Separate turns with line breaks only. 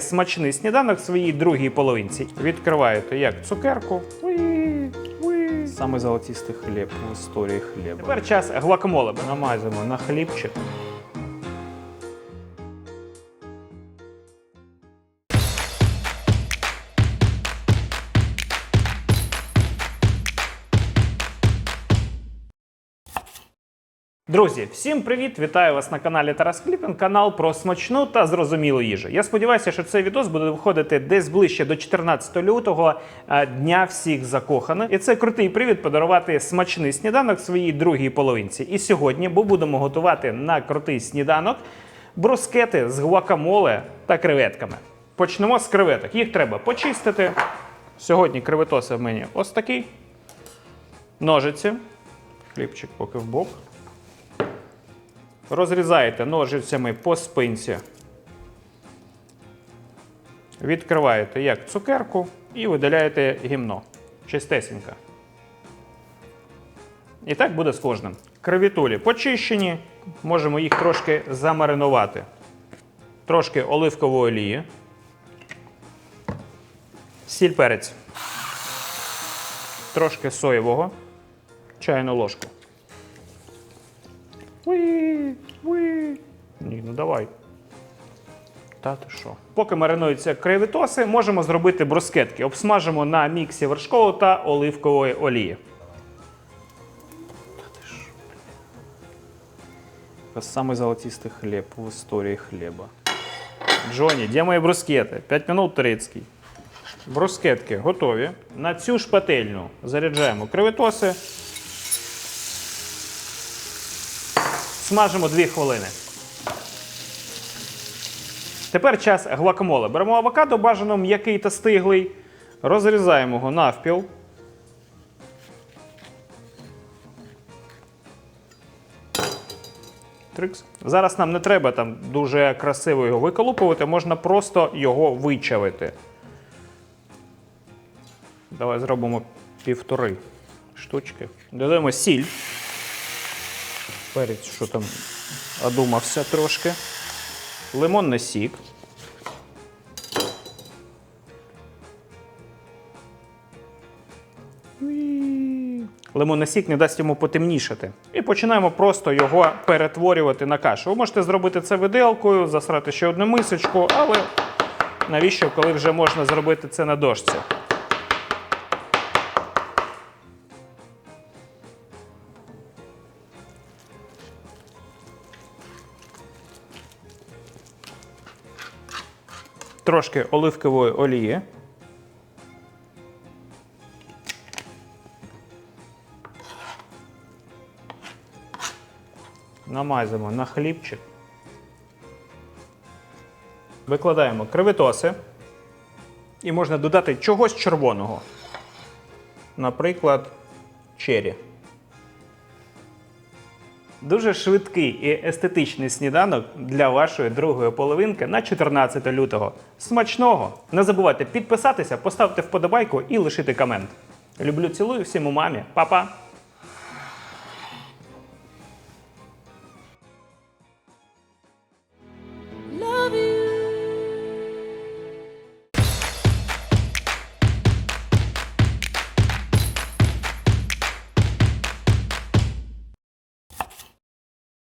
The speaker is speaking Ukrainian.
Смачний сніданок в своїй другій половинці. Відкриваєте як цукерку. Уї, уї.
Самый золотистый хлеб в истории хлеба.
Тепер час гвакамоле.
намазываем на хлебчик.
Друзі, всім привіт! Вітаю вас на каналі Тарас Кліпін, канал про смачну та зрозумілу їжу. Я сподіваюся, що цей відос буде виходити десь ближче до 14 лютого, е, дня всіх закоханих. І це крутий привід подарувати смачний сніданок своїй другій половинці. І сьогодні ми будемо готувати на крутий сніданок брускети з гуакамоле та креветками. Почнемо з креветок. Їх треба почистити. Сьогодні креветоси в мені ось такі. Ножиці. Хлібчик поки в бок. Розрізаєте ножицями по спинці. Відкриваєте як цукерку і видаляєте гімно. Чистесенько. І так буде з кожним. Кравітулі почищені. Можемо їх трошки замаринувати. Трошки оливкової олії. Сіль перець. Трошки соєвого. Чайну ложку. Уї, уї. Ні, ну давай. Та ти що? Поки маринуються креветоси, можемо зробити брускетки. Обсмажимо на міксі вершкового та оливкової олії.
Это самый золотистый хлеб в истории хлеба.
Джоні, де мої брускети? 5 минут турецький. Брускетки готові. На цю ж пательню заряджаємо креветоси. Смажимо 2 хвилини. Тепер час гвакамоле. Беремо авокадо, бажано м'який та стиглий. Розрізаємо його навпіл. Трикс. Зараз нам не треба там дуже красиво його виколупувати, можна просто його вичавити. Давай зробимо півтори штучки. Додаємо сіль. Перець, що там одумався трошки. Лимонний сік. Уі. Лимонний сік не дасть йому потемнішати. І починаємо просто його перетворювати на кашу. Ви можете зробити це виделкою, засрати ще одну мисочку, але навіщо, коли вже можна зробити це на дошці? Трошки оливкової олії. Намазуємо на хлібчик. Викладаємо креветоси. І можна додати чогось червоного. Наприклад, чері. Дуже швидкий і естетичний сніданок для вашої другої половинки на 14 лютого. Смачного! Не забувайте підписатися, поставити вподобайку і лишити комент. Люблю, цілую всім у мамі. Па-па!